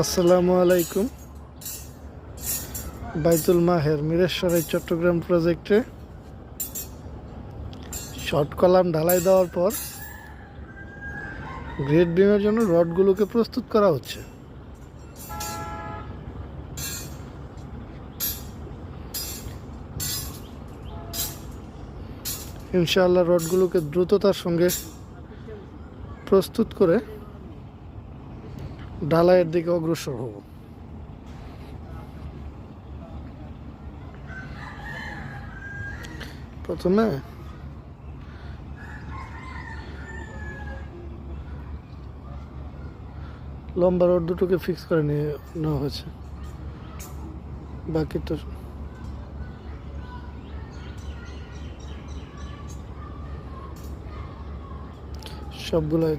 আসসালামু আলাইকুম। বাইতুল মাহের মিরেশ্বরের চট্টগ্রাম প্রজেক্টে শর্ট কলাম ঢালাই দেওয়ার পর গ্রেড বিমের জন্য রডগুলোকে প্রস্তুত করা হচ্ছে। ইনশাআল্লাহ রডগুলোকে দ্রুততার সঙ্গে প্রস্তুত করে ঢালাইয়ের দিকে অগ্রসর হব। প্রথমে লম্বা রড দুটোকে ফিক্স করে নিয়ে নেওয়া হয়েছে। বাকি তো সবগুলাই